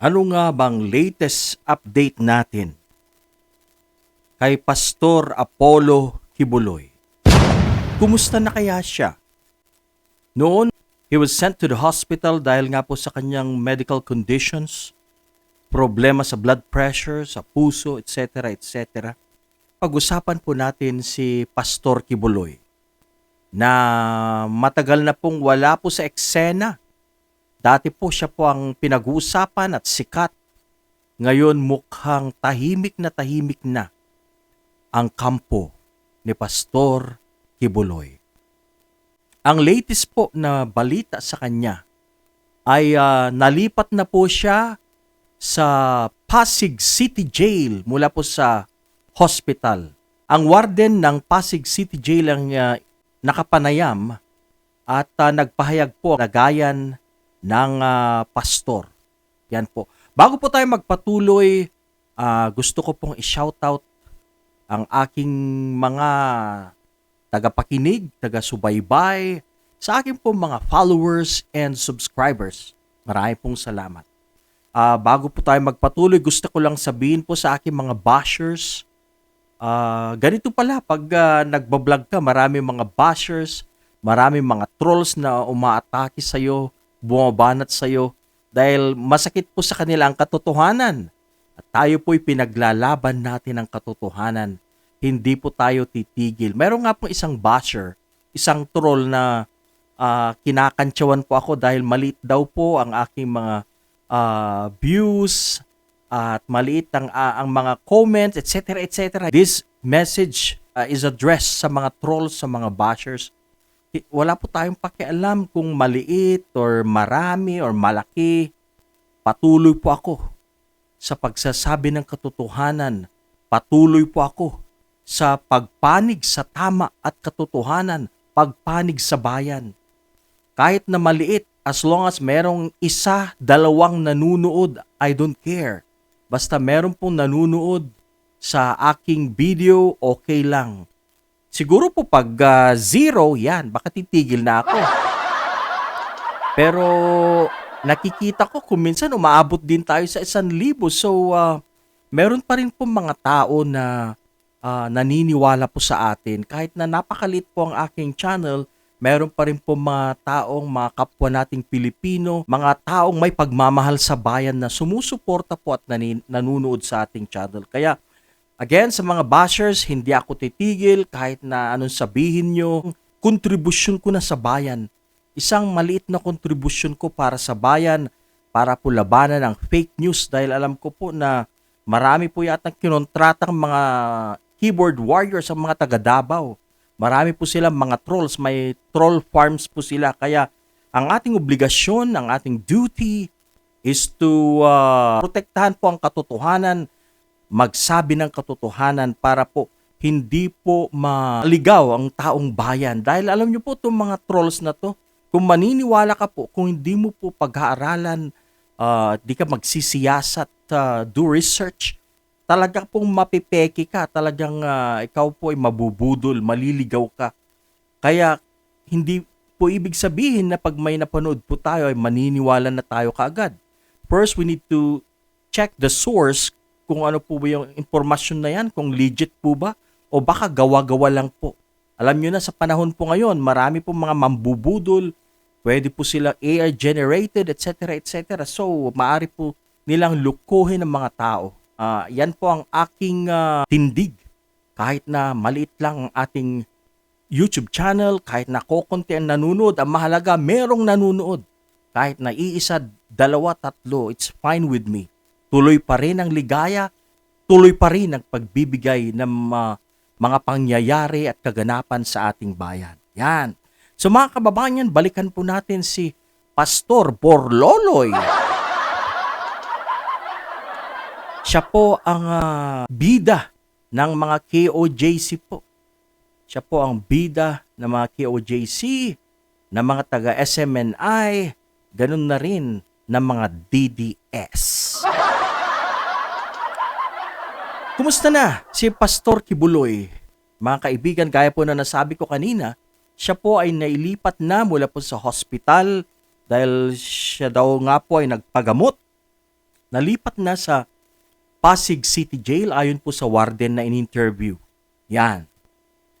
Ano nga bang latest update natin kay Pastor Apollo Kibuloy? Kumusta na kaya siya? Noon, he was sent to the hospital dahil nga po sa kanyang medical conditions, problema sa blood pressure, sa puso, etc. etc. Pag-usapan po natin si Pastor Kibuloy na matagal na pong wala po sa eksena Dati po siya po ang pinag-uusapan at sikat. Ngayon mukhang tahimik na tahimik na ang kampo ni Pastor Kibuloy. Ang latest po na balita sa kanya ay uh, nalipat na po siya sa Pasig City Jail mula po sa hospital. Ang warden ng Pasig City Jail ang uh, nakapanayam at uh, nagpahayag po nagayan ng uh, pastor. Yan po. Bago po tayo magpatuloy, uh, gusto ko pong i-shoutout ang aking mga tagapakinig, taga-subaybay, sa aking pong mga followers and subscribers. Marami pong salamat. Uh, bago po tayo magpatuloy, gusto ko lang sabihin po sa aking mga bashers, uh, ganito pala, pag uh, nagbablog ka, marami mga bashers, marami mga trolls na umaatake sa'yo, bumabanat sa iyo dahil masakit po sa kanila ang katotohanan. At tayo po'y pinaglalaban natin ang katotohanan. Hindi po tayo titigil. Meron nga po isang basher, isang troll na uh, kinakantsawan po ako dahil maliit daw po ang aking mga uh, views at maliit ang, uh, ang mga comments, etc. etc. This message uh, is addressed sa mga trolls, sa mga bashers wala po tayong pakialam kung maliit or marami or malaki. Patuloy po ako sa pagsasabi ng katotohanan. Patuloy po ako sa pagpanig sa tama at katotohanan, pagpanig sa bayan. Kahit na maliit, as long as merong isa, dalawang nanunood, I don't care. Basta meron pong nanunood sa aking video, okay lang. Siguro po pag uh, zero, yan, baka titigil na ako. Pero nakikita ko kung minsan umaabot din tayo sa isang libo. So, uh, meron pa rin po mga tao na uh, naniniwala po sa atin. Kahit na napakalit po ang aking channel, meron pa rin po mga taong, mga kapwa nating Pilipino, mga taong may pagmamahal sa bayan na sumusuporta po at nanin- nanunood sa ating channel. Kaya Again, sa mga bashers, hindi ako titigil kahit na anong sabihin nyo. Kontribusyon ko na sa bayan. Isang maliit na kontribusyon ko para sa bayan, para po labanan ang fake news dahil alam ko po na marami po yatang kinontratang mga keyboard warriors sa mga taga Davao. Marami po sila mga trolls, may troll farms po sila. Kaya ang ating obligasyon, ang ating duty is to uh, protektahan po ang katotohanan magsabi ng katotohanan para po hindi po maligaw ang taong bayan. Dahil alam niyo po itong mga trolls na to, kung maniniwala ka po, kung hindi mo po pag-aaralan, uh, di ka magsisiyasat, uh, do research, talaga pong mapipeki ka, talagang uh, ikaw po ay mabubudol, maliligaw ka. Kaya hindi po ibig sabihin na pag may napanood po tayo ay maniniwala na tayo kaagad. First, we need to check the source kung ano po ba yung impormasyon na yan, kung legit po ba, o baka gawa-gawa lang po. Alam nyo na sa panahon po ngayon, marami po mga mambubudol, pwede po silang AI generated, etc. etc. So, maari po nilang lukuhin ng mga tao. Uh, yan po ang aking uh, tindig. Kahit na maliit lang ang ating YouTube channel, kahit na kokonti ang nanonood, ang mahalaga merong nanonood. Kahit na iisa, dalawa, tatlo, it's fine with me tuloy pa rin ang ligaya, tuloy pa rin ang pagbibigay ng uh, mga pangyayari at kaganapan sa ating bayan. Yan. So mga kababayan, balikan po natin si Pastor Borloloy. Siya po ang uh, bida ng mga KOJC po. Siya po ang bida ng mga KOJC, ng mga taga SMNI, ganun na rin ng mga DDS. Kumusta na si Pastor Kibuloy? Mga kaibigan, gaya po na nasabi ko kanina, siya po ay nailipat na mula po sa hospital dahil siya daw nga po ay nagpagamot nalipat na sa Pasig City Jail ayon po sa warden na in-interview. Yan.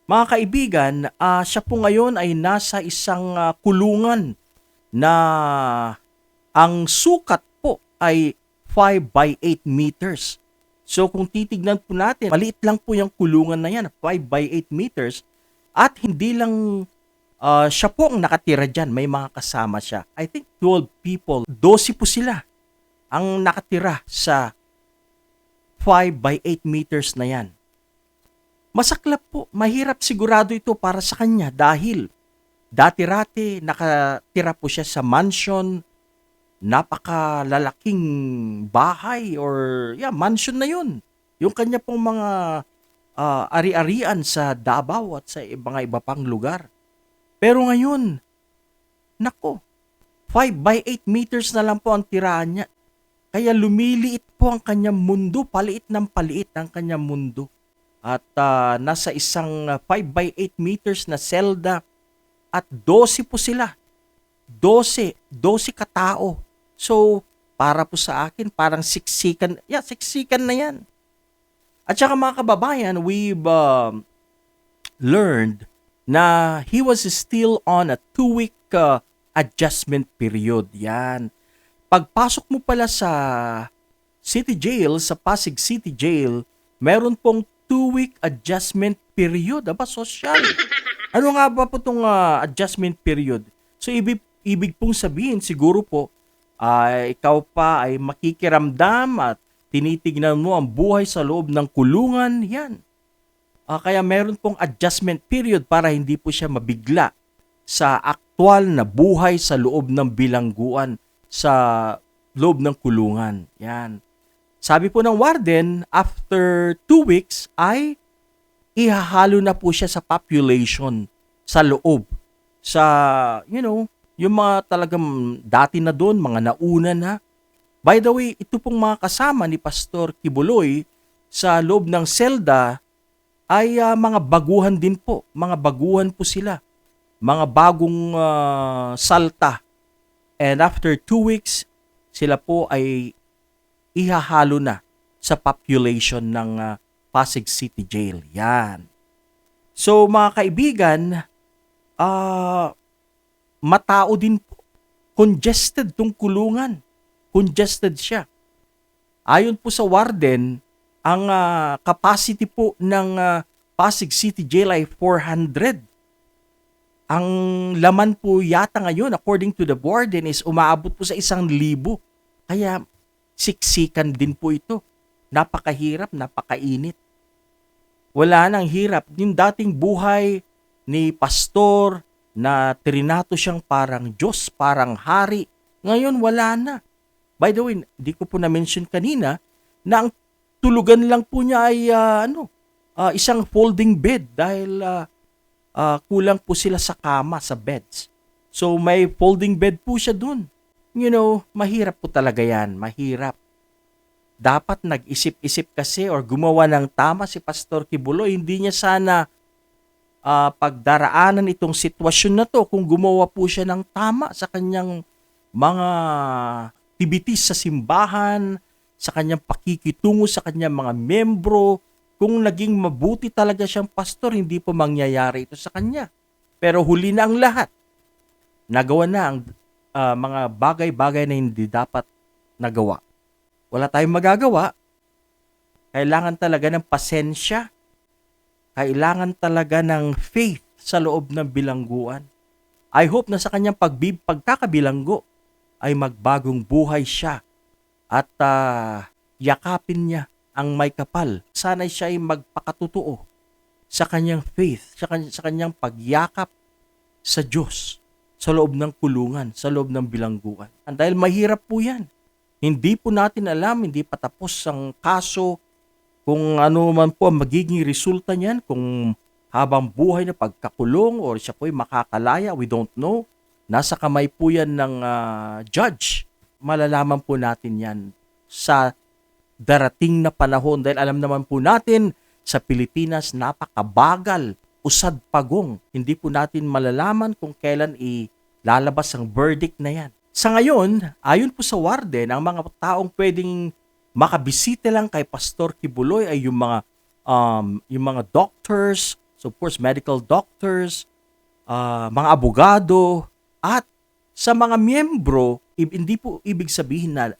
Mga kaibigan, ah, siya po ngayon ay nasa isang ah, kulungan na ang sukat po ay 5 by 8 meters. So kung titignan po natin, maliit lang po yung kulungan na yan, 5 by 8 meters. At hindi lang ah, siya po ang nakatira dyan, may mga kasama siya. I think 12 people, 12 po sila ang nakatira sa 5 by 8 meters na yan. Masaklap po, mahirap sigurado ito para sa kanya dahil dati-rati nakatira po siya sa mansion, napakalalaking bahay or yeah, mansion na yun. Yung kanya pong mga ah, ari-arian sa Davao at sa mga iba pang lugar. Pero ngayon, nako, 5 by 8 meters na lang po ang tirahan niya. Kaya lumiliit po ang kanyang mundo, paliit ng paliit ang kanyang mundo. At ah, nasa isang ah, 5 by 8 meters na selda at 12 po sila. 12, 12 katao. So, para po sa akin, parang siksikan, yeah, siksikan na yan. At saka mga kababayan, we've um, learned na he was still on a two-week uh, adjustment period. Yan. Pagpasok mo pala sa City Jail, sa Pasig City Jail, meron pong two-week adjustment period. Aba, social. Ano nga ba po itong uh, adjustment period? So, ibig, ibig pong sabihin, siguro po, ay ikaw pa ay makikiramdam at tinitignan mo ang buhay sa loob ng kulungan, yan. Ah, kaya meron pong adjustment period para hindi po siya mabigla sa aktwal na buhay sa loob ng bilangguan sa loob ng kulungan. Yan. Sabi po ng warden, after two weeks ay ihahalo na po siya sa population sa loob. Sa, you know, yung mga talagang dati na doon, mga nauna na. By the way, ito pong mga kasama ni Pastor Kibuloy sa loob ng selda ay ah, mga baguhan din po. Mga baguhan po sila. Mga bagong ah, salta. And after two weeks, sila po ay ihahalo na sa population ng ah, Pasig City Jail. Yan. So mga kaibigan, ah matao din po. Congested tong kulungan. Congested siya. Ayon po sa warden, ang ah, capacity po ng ah, Pasig City Jail ay 400. Ang laman po yata ngayon, according to the warden, is umaabot po sa isang libo. Kaya siksikan din po ito. Napakahirap, napakainit. Wala nang hirap. Yung dating buhay ni pastor na trinato siyang parang Diyos, parang hari. Ngayon wala na. By the way, di ko po na-mention kanina na ang tulugan lang po niya ay ah, ano, ah, isang folding bed dahil ah, ah, kulang po sila sa kama, sa beds. So may folding bed po siya dun. You know, mahirap po talaga yan. Mahirap. Dapat nag-isip-isip kasi or gumawa ng tama si Pastor Kibulo. Hindi niya sana ah, pagdaraanan itong sitwasyon na to kung gumawa po siya ng tama sa kanyang mga activities sa simbahan, sa kanyang pakikitungo sa kanyang mga membro, kung naging mabuti talaga siyang pastor, hindi po mangyayari ito sa kanya. Pero huli na ang lahat. Nagawa na ang ah, mga bagay-bagay na hindi dapat nagawa. Wala tayong magagawa. Kailangan talaga ng pasensya. Kailangan talaga ng faith sa loob ng bilangguan. I hope na sa kanyang pagbib pagkakabilanggo ay magbagong buhay siya at ah, yakapin niya ang may kapal. Sana siya ay magpakatotoo sa kanyang faith, sa, kany- sa kanyang pagyakap sa Diyos sa loob ng kulungan, sa loob ng bilangguan. And dahil mahirap po yan. Hindi po natin alam, hindi pa tapos ang kaso, kung ano man po ang magiging resulta niyan, kung habang buhay na pagkakulong or siya po ay makakalaya, we don't know. Nasa kamay po yan ng ah, judge. Malalaman po natin yan sa darating na panahon dahil alam naman po natin sa Pilipinas napakabagal, usad pagong. Hindi po natin malalaman kung kailan ilalabas ang verdict na yan. Sa ngayon, ayon po sa warden, ang mga taong pwedeng makabisita lang kay Pastor Kibuloy ay yung mga um, yung mga doctors, so of course medical doctors, ah, mga abogado at sa mga miyembro, hindi po ibig sabihin na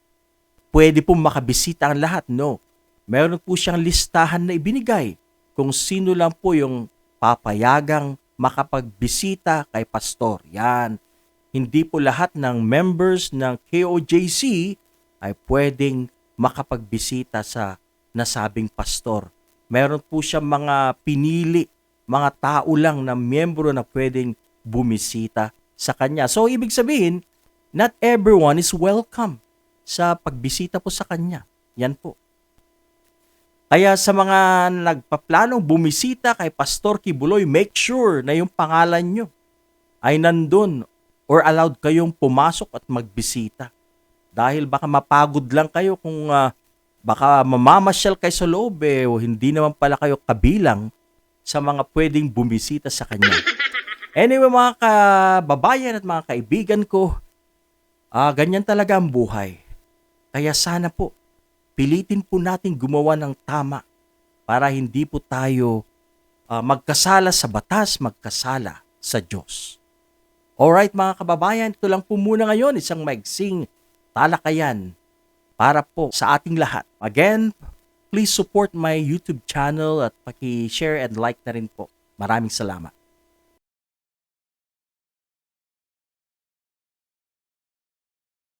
pwede pong makabisita ang lahat, no. Meron po siyang listahan na ibinigay kung sino lang po yung papayagang makapagbisita kay pastor. Yan. Hindi po lahat ng members ng KOJC ay pwedeng makapagbisita sa nasabing pastor. Meron po siya mga pinili, mga tao lang na miyembro na pwedeng bumisita sa kanya. So, ibig sabihin, not everyone is welcome sa pagbisita po sa kanya. Yan po. Kaya sa mga nagpaplanong bumisita kay Pastor Kibuloy, make sure na yung pangalan nyo ay nandun or allowed kayong pumasok at magbisita. Dahil baka mapagod lang kayo kung ah, baka mamamasyal kayo sa loob eh, o hindi naman pala kayo kabilang sa mga pwedeng bumisita sa kanya. Anyway mga kababayan at mga kaibigan ko, ah ganyan talaga ang buhay. Kaya sana po, pilitin po natin gumawa ng tama para hindi po tayo ah, magkasala sa batas, magkasala sa Diyos. Alright mga kababayan, ito lang po muna ngayon, isang maigsing talakayan para po sa ating lahat. Again, please support my YouTube channel at paki-share and like na rin po. Maraming salamat.